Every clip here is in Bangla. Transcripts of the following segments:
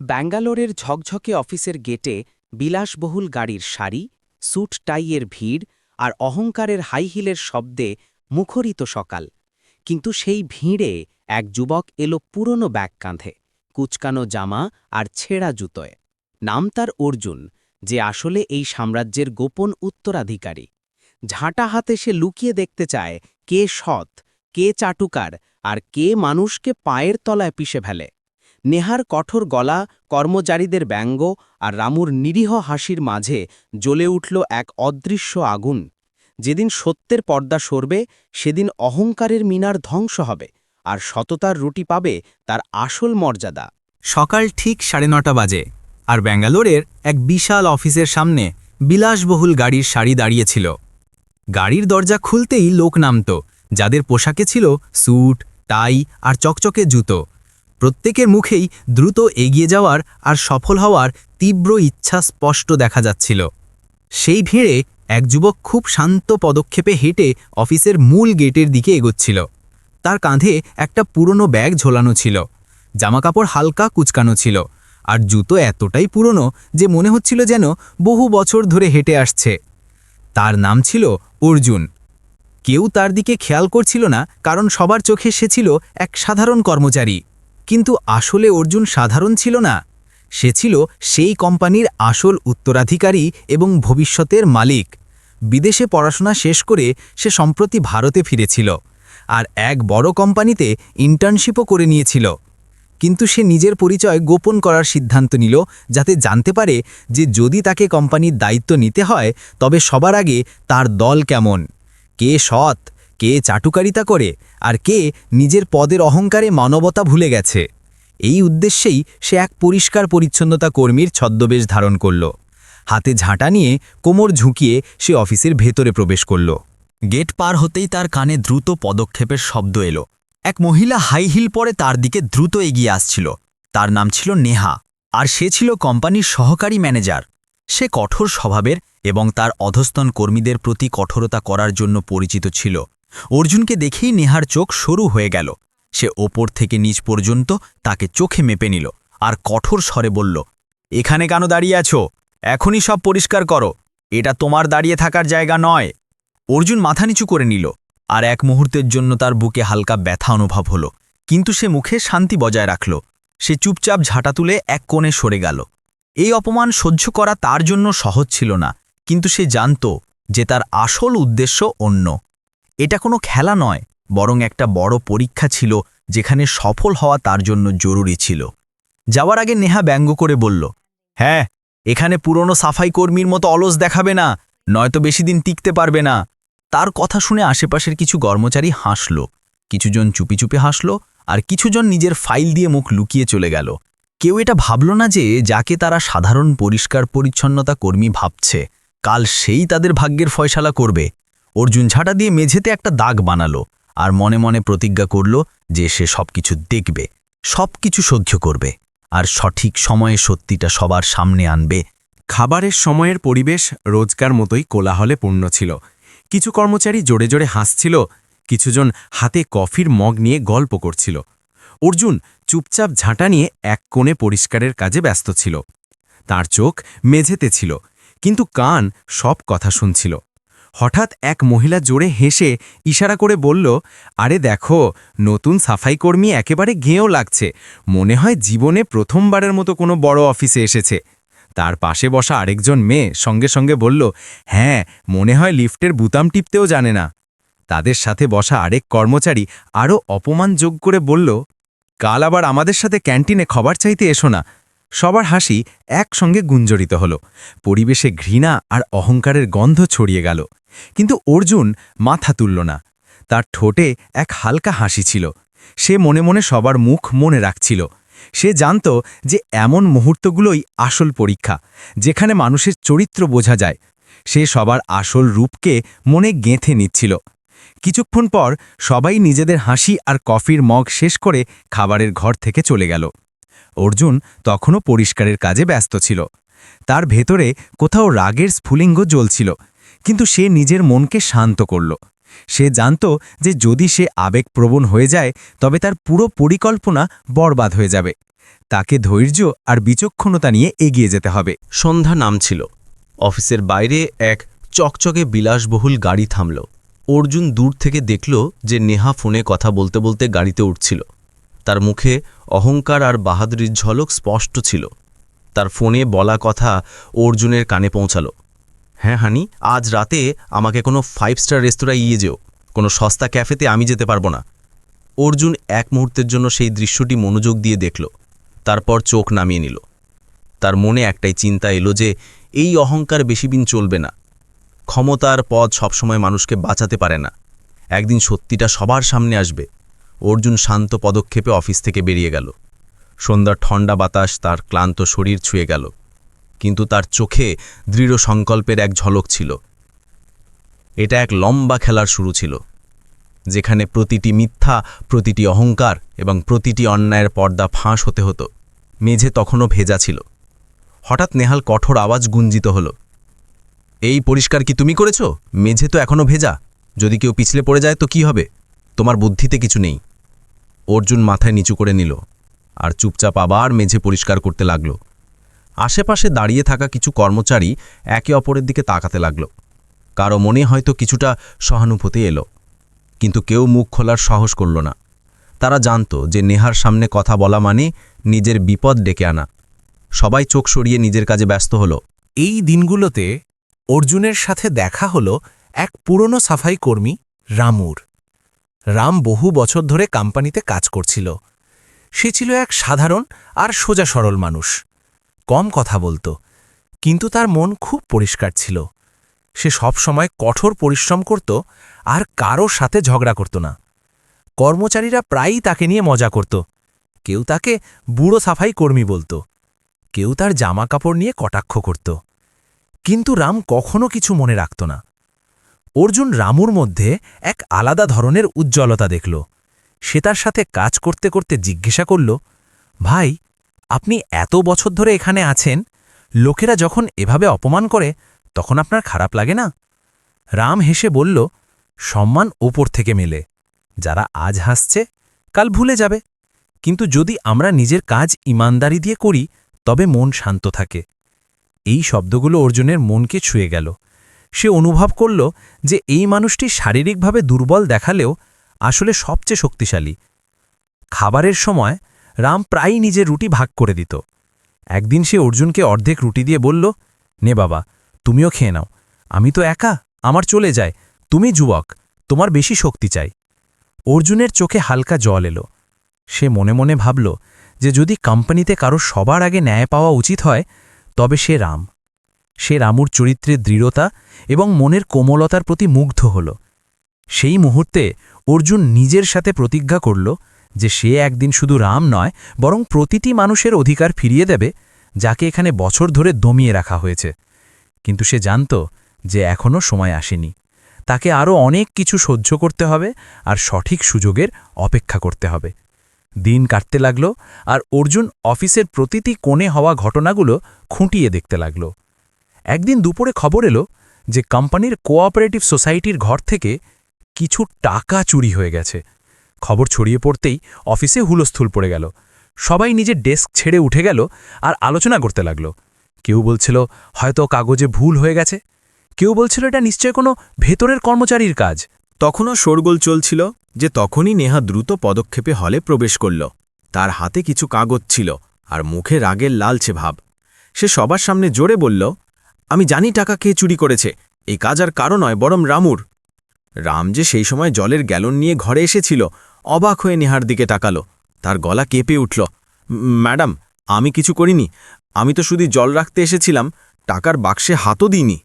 ব্যাঙ্গালোরের ঝকঝকে অফিসের গেটে বিলাসবহুল গাড়ির সারি, স্যুট টাইয়ের ভিড় আর অহংকারের হাইহিলের শব্দে মুখরিত সকাল। কিন্তু সেই ভিড়ে এক যুবক এলো পুরনো ব্যাগ কাঁধে, কুচকানো জামা আর ছেঁড়া জুতোয়। নাম তার অর্জুন, যে আসলে এই সাম্রাজ্যের গোপন উত্তরাধিকারী। ঝাঁটা হাতে সে লুকিয়ে দেখতে চায়, কে সৎ, কে চাটুকার আর কে মানুষকে পায়ের তলায় পিষে ফেলে। নেহার কঠোর গলা, কর্মচারীদের ব্যঙ্গ আর রামুর নিরীহ হাসির মাঝে জ্বলে উঠল এক অদৃশ্য আগুন। যেদিন সত্যের পর্দা সরবে, সেদিন অহংকারের মিনার ধ্বংস হবে আর সততার রুটি পাবে তার আসল মর্যাদা। সকাল ঠিক সাড়ে নটা বাজে আর ব্যাঙ্গালোরের এক বিশাল অফিসের সামনে বিলাসবহুল গাড়ির সারি দাঁড়িয়েছিল। গাড়ির দরজা খুলতেই লোক নামত, যাদের পোশাকে ছিল স্যুট, টাই আর চকচকে জুতো। প্রত্যেকের মুখেই দ্রুত এগিয়ে যাওয়ার আর সফল হওয়ার তীব্র ইচ্ছা স্পষ্ট দেখা যাচ্ছিল। সেই ভিড়ে এক যুবক খুব শান্ত পদক্ষেপে হেঁটে অফিসের মূল গেটের দিকে এগোচ্ছিল। তার কাঁধে একটা পুরনো ব্যাগ ঝোলানো ছিল। জামাকাপড় হালকা কুচকানো ছিল আর জুতো এতটাই পুরনো যে মনে হচ্ছিল যেন বহু বছর ধরে হেঁটে আসছে। তার নাম ছিল অর্জুন। কেউ তার দিকে খেয়াল করছিল না কারণ সবার চোখে সে ছিল এক সাধারণ কর্মচারী। কিন্তু আসলে অর্জুন সাধারণ ছিল না। সে ছিল সেই কোম্পানির আসল উত্তরাধিকারী এবং ভবিষ্যতের মালিক। বিদেশে পড়াশোনা শেষ করে সে সম্প্রতি ভারতে ফিরেছিল আর এক বড় কোম্পানিতে ইন্টার্নশিপও করে নিয়েছিল। কিন্তু সে নিজের পরিচয় গোপন করার সিদ্ধান্ত নিল যাতে জানতে পারে যে যদি তাকে কোম্পানির দায়িত্ব নিতে হয়, তবে সবার আগে তার দল কেমন, কে সৎ কে চাটুকারিতা করে আর কে নিজের পদের অহংকারে মানবতা ভুলে গেছে। এই উদ্দেশ্যেই সে এক পরিষ্কার পরিচ্ছন্নতা কর্মীর ছদ্মবেশ ধারণ করল। হাতে ঝাঁটা নিয়ে কোমর ঝুঁকিয়ে সে অফিসের ভেতরে প্রবেশ করল। গেট পার হতেই তার কানে দ্রুত পদক্ষেপের শব্দ এলো। এক মহিলা হাই হিল পরে তার দিকে দ্রুত এগিয়ে আসছিল। তার নাম ছিল নেহা আর সে ছিল কোম্পানির সহকারী ম্যানেজার। সে কঠোর স্বভাবের এবং তার অধস্তন কর্মীদের প্রতি কঠোরতা করার জন্য পরিচিত ছিল। অর্জুনকে দেখেই নেহার চোখ সরু হয়ে গেল। সে ওপর থেকে নিচ পর্যন্ত তাকে চোখে মেপে নিল আর কঠোর স্বরে বলল, এখানে কেন দাঁড়িয়ে আছো? এখনই সব পরিষ্কার করো। এটা তোমার দাঁড়িয়ে থাকার জায়গা নয়। অর্জুন মাথা নিচু করে নিল আর এক মুহূর্তের জন্য তার বুকে হালকা ব্যথা অনুভব হলো। কিন্তু সে মুখে শান্তি বজায় রাখল। সে চুপচাপ ঝাঁটা তুলে এক কোণে সরে গেল। এই অপমান সহ্য করা তার জন্য সহজ ছিল না, কিন্তু সে জানত যে তার আসল উদ্দেশ্য অন্য। এটা কোনো খেলা নয়, বরং একটা বড় পরীক্ষা ছিল যেখানে সফল হওয়া তার জন্য জরুরি ছিল। যাওয়ার আগে নেহা ব্যঙ্গ করে বলল হ্যাঁ এখানে পুরনো সাফাই কর্মীর মতো অলস দেখাবে না, নয়তো বেশি দিন টিকতে পারবে না। তার কথা শুনে আশেপাশের কিছু কর্মচারী হাসল। কিছুজন চুপি চুপি হাসল আর কিছুজন নিজের ফাইল দিয়ে মুখ লুকিয়ে চলে গেল। কেউ এটা ভাবল না যে যাকে তারা সাধারণ পরিষ্কার পরিচ্ছন্নতা কর্মী ভাবছে, কাল সেই তাদের ভাগ্যের ফয়সালা করবে। অর্জুন ঝাঁটা দিয়ে মেঝেতে একটা দাগ বানালো আর মনে মনে প্রতিজ্ঞা করল যে সে সবকিছু দেখবে, সবকিছু সহ্য করবে আর সঠিক সময়ে সত্যিটা সবার সামনে আনবে। খাবারের সময়ের পরিবেশ রোজকার মতোই কোলাহলে পূর্ণ ছিল। কিছু কর্মচারী জোরে জোরে হাসছিল, কিছুজন হাতে কফির মগ নিয়ে গল্প করছিল। অর্জুন চুপচাপ ঝাঁটা নিয়ে এক কোণে পরিষ্কারের কাজে ব্যস্ত ছিল। তার চোখ মেঝেতে ছিল, কিন্তু কান সব কথা শুনছিল। হঠাৎ এক মহিলা জোরে হেসে ইশারা করে বলল, আরে দেখো, নতুন সাফাই কর্মী একেবারে গেঁয়েও লাগছে। মনে হয় জীবনে প্রথমবারের মতো কোনো বড় অফিসে এসেছে। তার পাশে বসা আরেকজন মেয়ে সঙ্গে সঙ্গে বলল হ্যাঁ মনে হয় লিফটের বুতাম টিপতেও জানে না। তাদের সাথে বসা আরেক কর্মচারী আরও অপমান যোগ করে বলল, কাল আবার আমাদের সাথে ক্যান্টিনে খাবার চাইতে এসো না। সবার হাসি একসঙ্গে গুঞ্জরিত হল। পরিবেশে ঘৃণা আর অহংকারের গন্ধ ছড়িয়ে গেল। কিন্তু অর্জুন মাথা তুলল না। তার ঠোঁটে এক হালকা হাসি ছিল। সে মনে মনে সবার মুখ মনে রাখছিল। সে জানত যে এমন মুহূর্তগুলোই আসল পরীক্ষা, যেখানে মানুষের চরিত্র বোঝা যায়। সে সবার আসল রূপকে মনে গেঁথে নিচ্ছিল। কিছুক্ষণ পর সবাই নিজেদের হাসি আর কফির মগ শেষ করে খাবারের ঘর থেকে চলে গেল। অর্জুন তখনও পরিষ্কারের কাজে ব্যস্ত ছিল। তার ভেতরে কোথাও রাগের স্ফুলিঙ্গ জ্বলছিল। কিন্তু সে নিজের মনকে শান্ত করল। সে জানত যে যদি সে আবেগপ্রবণ হয়ে যায়, তবে তার পুরো পরিকল্পনা বরবাদ হয়ে যাবে। তাকে ধৈর্য আর বিচক্ষণতা নিয়ে এগিয়ে যেতে হবে। সন্ধ্যা নামছিল। অফিসের বাইরে এক চকচকে বিলাসবহুল গাড়ি থামল। অর্জুন দূর থেকে দেখল যে নেহা ফোনে কথা বলতে বলতে গাড়িতে উঠছিল। তার মুখে অহংকার আর বাহাদুরির ঝলক স্পষ্ট ছিল। তার ফোনে বলা কথা অর্জুনের কানে পৌঁছালো। হ্যাঁ হানি, আজ রাতে আমাকে কোনো ফাইভ স্টার রেস্তোরাঁ ইয়ে যেও। কোনো সস্তা ক্যাফেতে আমি যেতে পারব না। অর্জুন এক মুহূর্তের জন্য সেই দৃশ্যটি মনোযোগ দিয়ে দেখল। তারপর চোখ নামিয়ে নিল। তার মনে একটাই চিন্তা এলো যে, এই অহংকার বেশিদিন চলবে না। ক্ষমতার পদ সবসময় মানুষকে বাঁচাতে পারে না। একদিন সত্যিটা সবার সামনে আসবে। অর্জুন শান্ত পদক্ষেপে অফিস থেকে বেরিয়ে গেল। সন্ধ্যার ঠান্ডা বাতাস তার ক্লান্ত শরীর ছুঁয়ে গেল। কিন্তু তার চোখে দৃঢ় সংকল্পের এক ঝলক ছিল। এটা এক লম্বা খেলার শুরু ছিল, যেখানে প্রতিটি মিথ্যা, প্রতিটি অহংকার এবং প্রতিটি অন্যায়ের পর্দা ফাঁস হতে হতো। মেঝে তখনও ভেজা ছিল। হঠাৎ নেহাল কঠোর আওয়াজ গুঞ্জিত হল, এই পরিষ্কার কি তুমি করেছ? মেঝে তো এখনও ভেজা। যদি কেউ পিছলে পড়ে যায় তো কি হবে? তোমার বুদ্ধিতে কিছু নেই। অর্জুন মাথায় নিচু করে নিল আর চুপচাপ আবার মেঝে পরিষ্কার করতে লাগল। আশেপাশে দাঁড়িয়ে থাকা কিছু কর্মচারী একে অপরের দিকে তাকাতে লাগল। কারও মনে হয়তো কিছুটা সহানুভূতি এলো, কিন্তু কেউ মুখ খোলার সাহস করল না। তারা জানত যে নেহার সামনে কথা বলা মানে নিজের বিপদ ডেকে আনা। সবাই চোখ সরিয়ে নিজের কাজে ব্যস্ত হল। এই দিনগুলোতে অর্জুনের সাথে দেখা হল এক পুরনো সাফাই কর্মী, রামুর। রাম বহু বছর ধরে কোম্পানিতে কাজ করছিল। সে ছিল এক সাধারণ আর সোজা সরল মানুষ। কম কথা বলতো, কিন্তু তার মন খুব পরিষ্কার ছিল। সে সব সময় কঠোর পরিশ্রম করত আর কারও সাথে ঝগড়া করত না। কর্মচারীরা প্রায়ই তাকে নিয়ে মজা করত। কেউ তাকে বুড়ো সাফাই কর্মী বলত। কেউ তার জামা কাপড় নিয়ে কটাক্ষ করত। কিন্তু রাম কখনো কিছু মনে রাখত না। অর্জুন রামুর মধ্যে এক আলাদা ধরনের উজ্জ্বলতা দেখল। সে তার সাথে কাজ করতে করতে জিজ্ঞাসা করল, ভাই আপনি এত বছর ধরে এখানে আছেন, লোকেরা যখন এভাবে অপমান করে, তখন আপনার খারাপ লাগে না? রাম হেসে বলল, সম্মান ওপর থেকে মেলে। যারা আজ হাসছে, কাল ভুলে যাবে। কিন্তু যদি আমরা নিজের কাজ ইমানদারি দিয়ে করি, তবে মন শান্ত থাকে। এই শব্দগুলো অর্জুনের মনকে ছুঁয়ে গেল। সে অনুভব করল যে এই মানুষটি শারীরিকভাবে দুর্বল দেখালেও আসলে সবচেয়ে শক্তিশালী। খাবারের সময় রাম প্রায়ই নিজের রুটি ভাগ করে দিত। একদিন সে অর্জুনকে অর্ধেক রুটি দিয়ে বলল, নে বাবা, তুমিও খেয়ে নাও। আমি তো একা, আমার চলে যায়। তুমি যুবক, তোমার বেশি শক্তি চাই। অর্জুনের চোখে হালকা জল এলো। সে মনে মনে ভাবল যে যদি কোম্পানিতে কারও সবার আগে ন্যায় পাওয়া উচিত হয়, তবে সে রাম। সে রামুর চরিত্রের দৃঢ়তা এবং মনের কোমলতার প্রতি মুগ্ধ হল। সেই মুহূর্তে অর্জুন নিজের সাথে প্রতিজ্ঞা করল যে সে একদিন শুধু রাম নয়, বরং প্রতিটি মানুষের অধিকার ফিরিয়ে দেবে, যাকে এখানে বছর ধরে দমিয়ে রাখা হয়েছে। কিন্তু সে জানত যে এখনও সময় আসেনি। তাকে আরও অনেক কিছু সহ্য করতে হবে আর সঠিক সুযোগের অপেক্ষা করতে হবে। দিন কাটতে লাগল আর অর্জুন অফিসের প্রতিটি কোণে হওয়া ঘটনাগুলো খুঁটিয়ে দেখতে লাগল। একদিন দুপুরে খবর এলো যে কোম্পানির কোঅপারেটিভ সোসাইটির ঘর থেকে কিছু টাকা চুরি হয়ে গেছে। খবর ছড়িয়ে পড়তেই অফিসে হুলস্থুল পড়ে গেল। সবাই নিজের ডেস্ক ছেড়ে উঠে গেল আর আলোচনা করতে লাগল। কেউ বলছিল, হয়তো কাগজে ভুল হয়ে গেছে। কেউ বলছিল, এটা নিশ্চয় কোনো ভেতরের কর্মচারীর কাজ। তখনও শোরগোল চলছিল যে তখনই নেহা দ্রুত পদক্ষেপে হলে প্রবেশ করল। তার হাতে কিছু কাগজ ছিল আর মুখে রাগের লালছে ভাব। সে সবার সামনে জোরে বলল, আমি জানি টাকা কে চুরি করেছে। এই কাজ আর কারও নয়, বরং রামুর। রাম যে সেই সময় জলের গ্যালন নিয়ে ঘরে এসেছিল, অবাক হয়ে নেহার দিকে তাকালো। তার গলা কেঁপে উঠল। ম্যাডাম, আমি কিছু করিনি। আমি তো শুধু জল রাখতে এসেছিলাম, টাকার বাক্সে হাতও দিইনি।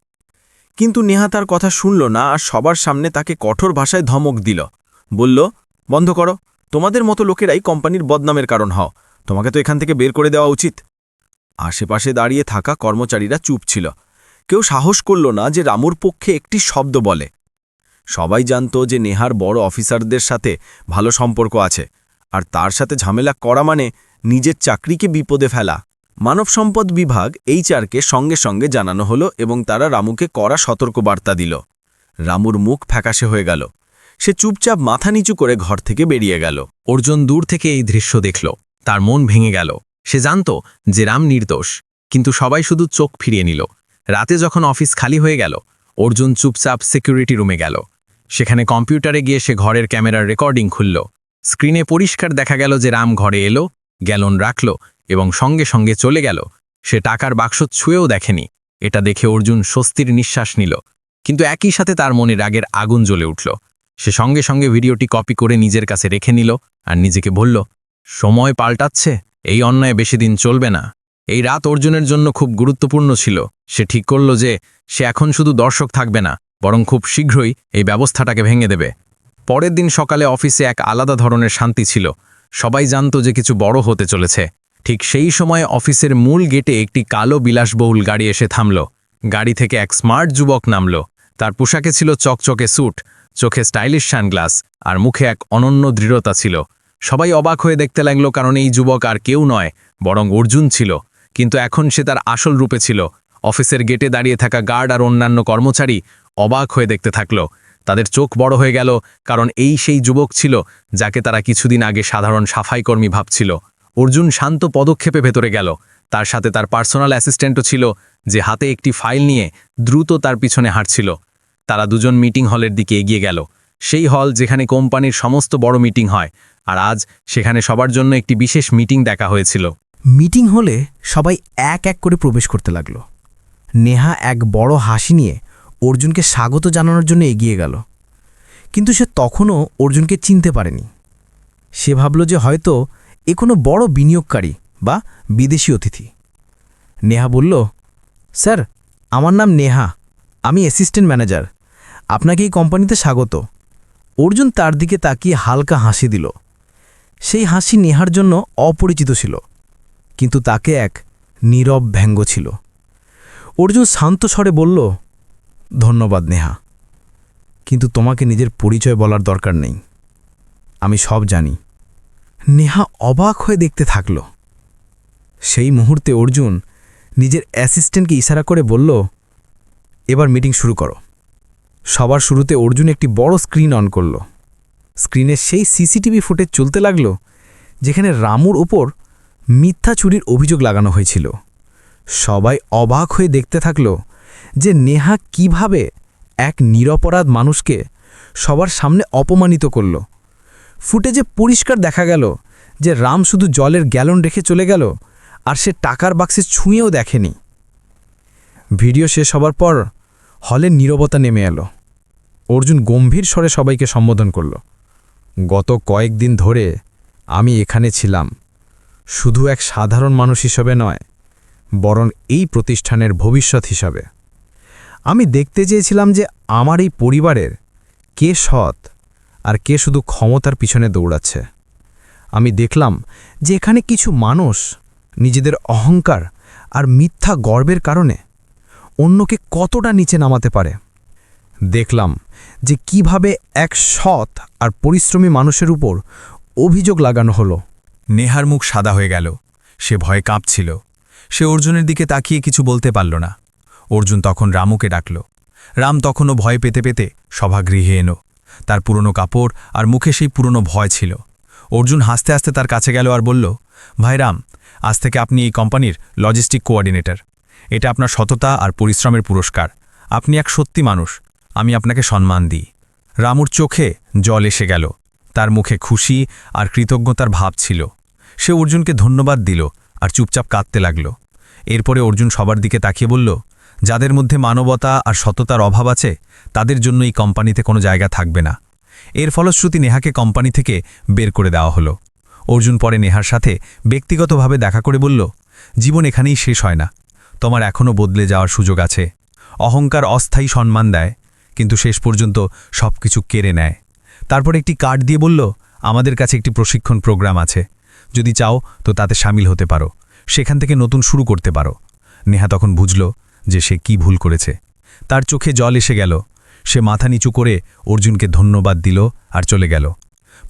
কিন্তু নেহা তার কথা শুনল না আর সবার সামনে তাকে কঠোর ভাষায় ধমক দিল। বলল, বন্ধ করো। তোমাদের মতো লোকেরাই কোম্পানির বদনামের কারণ হও। তোমাকে তো এখান থেকে বের করে দেওয়া উচিত। আশেপাশে দাঁড়িয়ে থাকা কর্মচারীরা চুপ ছিল। কেউ সাহস করল না যে রামুর পক্ষে একটি শব্দ বলে। সবাই জানত যে নেহার বড় অফিসারদের সাথে ভালো সম্পর্ক আছে, আর তার সাথে ঝামেলা করা মানে নিজের চাকরিকে বিপদে ফেলা। মানব সম্পদ বিভাগ এইচআরকে সঙ্গে সঙ্গে জানানো হলো এবং তারা রামুকে কড়া সতর্কবার্তা দিল। রামুর মুখ ফ্যাকাশে হয়ে গেল। সে চুপচাপ মাথা নিচু করে ঘর থেকে বেরিয়ে গেল। অর্জুন দূর থেকে এই দৃশ্য দেখল। তার মন ভেঙে গেল। সে জানত যে রাম নির্দোষ, কিন্তু সবাই শুধু চোখ ফিরিয়ে নিল। রাতে যখন অফিস খালি হয়ে গেল অর্জুন চুপচাপ সিকিউরিটি রুমে গেল। সেখানে কম্পিউটারে গিয়ে সে ঘরের ক্যামেরার রেকর্ডিং খুলল। স্ক্রিনে পরিষ্কার দেখা গেল যে রাম ঘরে এলো, গ্যালন রাখল এবং সঙ্গে সঙ্গে চলে গেল। সে টাকার বাক্স ছুঁয়েও দেখেনি। এটা দেখে অর্জুন স্বস্তির নিঃশ্বাস নিল। কিন্তু একই সাথে তার মনে রাগের আগুন জ্বলে উঠল। সে সঙ্গে সঙ্গে ভিডিওটি কপি করে নিজের কাছে রেখে নিল আর নিজেকে বলল, সময় পাল্টাচ্ছে, এই অন্যায় বেশি দিন চলবে না। এই রাত অর্জুনের জন্য খুব গুরুত্বপূর্ণ ছিল। সে ঠিক করল যে সে এখন শুধু দর্শক থাকবে না, বরং খুব শীঘ্রই এই ব্যবস্থাটাকে ভেঙে দেবে। পরের দিন সকালে অফিসে এক আলাদা ধরনের শান্তি ছিল। সবাই জানত যে কিছু বড় হতে চলেছে। ঠিক সেই সময় অফিসের মূল গেটে একটি কালো বিলাসবহুল গাড়ি এসে থামল। গাড়ি থেকে এক স্মার্ট যুবক নামল। তার পোশাকে ছিল চকচকে স্যুট, চোখে স্টাইলিশ সানগ্লাস আর মুখে এক অনন্য দৃঢ়তা ছিল। সবাই অবাক হয়ে দেখতে লাগল কারণ এই যুবক আর কেউ নয়, বরং অর্জুন ছিল। কিন্তু এখন সে তার আসল রূপে ছিল। অফিসের গেটে দাঁড়িয়ে থাকা গার্ড আর অন্যান্য কর্মচারী অবাক হয়ে দেখতে থাকল। তাদের চোখ বড় হয়ে গেল, কারণ এই সেই যুবক ছিল যাকে তারা কিছুদিন আগে সাধারণ সাফাই কর্মী ভাবছিল। অর্জুন শান্ত পদক্ষেপে ভেতরে গেল। তার সাথে তার পার্সোনাল অ্যাসিস্ট্যান্টও ছিল, যে হাতে একটি ফাইল নিয়ে দ্রুত তার পিছনে হাঁটছিল। তারা দুজন মিটিং হলের দিকে এগিয়ে গেল। সেই হল যেখানে কোম্পানির সমস্ত বড় মিটিং হয়, আর আজ সেখানে সবার জন্য একটি বিশেষ মিটিং দেখা হয়েছিল। মিটিং হলে সবাই এক এক করে প্রবেশ করতে লাগল। নেহা এক বড় হাসি নিয়ে অর্জুনকে স্বাগত জানানোর জন্য এগিয়ে গেল। কিন্তু সে তখনও অর্জুনকে চিনতে পারেনি। সে ভাবল যে হয়তো এ কোনো বড় বিনিয়োগকারী বা বিদেশি অতিথি। নেহা বলল, স্যার, আমার নাম নেহা। আমি অ্যাসিস্ট্যান্ট ম্যানেজার। আপনাকে এই কোম্পানিতে স্বাগত। অর্জুন তার দিকে তাকিয়ে হালকা হাসি দিল। সেই হাসি নেহার জন্য অপরিচিত ছিল। কিন্তু তাকে এক নীরব ব্যঙ্গ ছিল। অর্জুন শান্ত স্বরে বলল, ধন্যবাদ নেহা, কিন্তু তোমাকে নিজের পরিচয় বলার দরকার নেই। আমি সব জানি। নেহা অবাক হয়ে দেখতে থাকল। সেই মুহূর্তে অর্জুন নিজের অ্যাসিস্ট্যান্টকে ইশারা করে বলল, এবার মিটিং শুরু করো। সবার শুরুতে অর্জুন একটি বড় স্ক্রিন অন করল। স্ক্রিনে সেই সিসিটিভি ফুটেজ চলতে লাগল, যেখানে রামুর ওপর মিথ্যা চুরির অভিযোগ লাগানো হয়েছিল। সবাই অবাক হয়ে দেখতে থাকল যে নেহা কীভাবে এক নিরপরাধ মানুষকে সবার সামনে অপমানিত করল। ফুটেজে পরিষ্কার দেখা গেল যে রাম শুধু জলের গ্যালন রেখে চলে গেল আর সে টাকার বাক্সে ছুঁয়েও দেখেনি। ভিডিও শেষ হবার পর হলের নীরবতা নেমে এলো। অর্জুন গম্ভীর স্বরে সবাইকে সম্বোধন করল, গত কয়েকদিন ধরে আমি এখানে ছিলাম। শুধু এক সাধারণ মানুষ হিসেবে নয়, বরং এই প্রতিষ্ঠানের ভবিষ্যৎ হিসাবে। আমি দেখতে চেয়েছিলাম যে আমার এই পরিবারের কে সৎ আর কে শুধু ক্ষমতার পিছনে দৌড়াচ্ছে। আমি দেখলাম যে এখানে কিছু মানুষ নিজেদের অহংকার আর মিথ্যা গর্বের কারণে অন্যকে কতটা নিচে নামাতে পারে। দেখলাম যে কীভাবে এক সৎ আর পরিশ্রমী মানুষের উপর অভিযোগ লাগানো হলো। নেহার মুখ সাদা হয়ে গেল। সে ভয়ে কাঁপছিল। সে অর্জুনের দিকে তাকিয়ে কিছু বলতে পারল না। অর্জুন তখন রামুকে ডাকল। রাম তখনও ভয় পেতে পেতে সভাগৃহে এনো তার পুরনো কাপড় আর মুখে সেই পুরনো ভয় ছিল। অর্জুন হাসতে হাসতে তার কাছে গেল আর বলল, ভাই রাম, আজ থেকে আপনি এই কোম্পানির লজিস্টিক কোঅর্ডিনেটর। এটা আপনার সততা আর পরিশ্রমের পুরস্কার। আপনি এক সত্যি মানুষ। আমি আপনাকে সম্মান দিই। রামুর চোখে জল এসে গেল। তার মুখে খুশি আর কৃতজ্ঞতার ভাব ছিল। সে অর্জুনকে ধন্যবাদ দিল আর চুপচাপ কাঁদতে লাগল। এরপরে অর্জুন সবার দিকে তাকিয়ে বলল, যাদের মধ্যে মানবতা আর সততার অভাব আছে, তাদের জন্য এই কোম্পানিতে কোনো জায়গা থাকবে না। এর ফলশ্রুতি নেহাকে কোম্পানি থেকে বের করে দেওয়া হলো। অর্জুন পরে নেহার সাথে ব্যক্তিগতভাবে দেখা করে বলল, জীবন এখানেই শেষ হয় না। তোমার এখনও বদলে যাওয়ার সুযোগ আছে। অহংকার অস্থায়ী সম্মান দেয়, কিন্তু শেষ পর্যন্ত সব কিছু কেড়ে নেয়। তারপর একটি কার্ড দিয়ে বলল, আমাদের কাছে একটি প্রশিক্ষণ প্রোগ্রাম আছে। যদি চাও তো তাতে সামিল হতে পারো। সেখান থেকে নতুন শুরু করতে পারো। নেহা তখন বুঝল যে সে কি ভুল করেছে। তার চোখে জল এসে গেল। সে মাথা নিচু করে অর্জুনকে ধন্যবাদ দিল আর চলে গেল।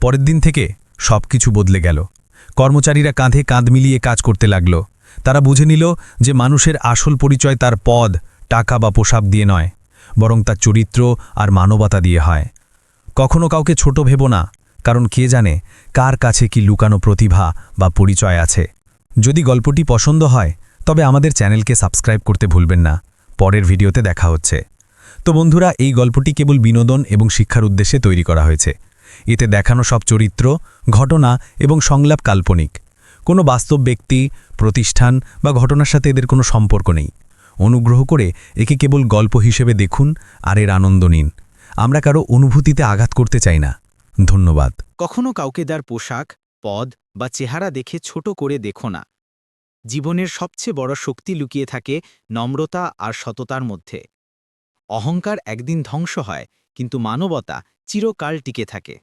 পরের দিন থেকে সব কিছু বদলে গেল। কর্মচারীরা কাঁধে কাঁধ মিলিয়ে কাজ করতে লাগল। তারা বুঝে নিল যে মানুষের আসল পরিচয় তার পদ, টাকা বা পোশাক দিয়ে নয়, বরং তার চরিত্র আর মানবতা দিয়ে হয়। কখনো কাউকে ছোট ভেব না কারণ কে জানে কার কাছে কি লুকানো প্রতিভা বা পরিচয় আছে। যদি গল্পটি পছন্দ হয়, তবে আমাদের চ্যানেলকে সাবস্ক্রাইব করতে ভুলবেন না। পরের ভিডিওতে দেখা হচ্ছে। তো বন্ধুরা, এই গল্পটি কেবল বিনোদন এবং শিক্ষার উদ্দেশ্যে তৈরি করা হয়েছে। এতে দেখানো সব চরিত্র, ঘটনা এবং সংলাপ কাল্পনিক। কোনো বাস্তব ব্যক্তি, প্রতিষ্ঠান বা ঘটনার সাথে এদের কোনো সম্পর্ক নেই। অনুগ্রহ করে একে কেবল গল্প হিসেবে দেখুন আর এর আনন্দ নিন। আমরা কারও অনুভূতিতে আঘাত করতে চাই না। ধন্যবাদ। কখনো কাউকে তার পোশাক, পদ বা চেহারা দেখে ছোট করে দেখো না। জীবনের সবচেয়ে বড় শক্তি লুকিয়ে থাকে নম্রতা আর সততার মধ্যে। অহংকার একদিন ধ্বংস হয়, কিন্তু মানবতা চিরকাল টিকে থাকে।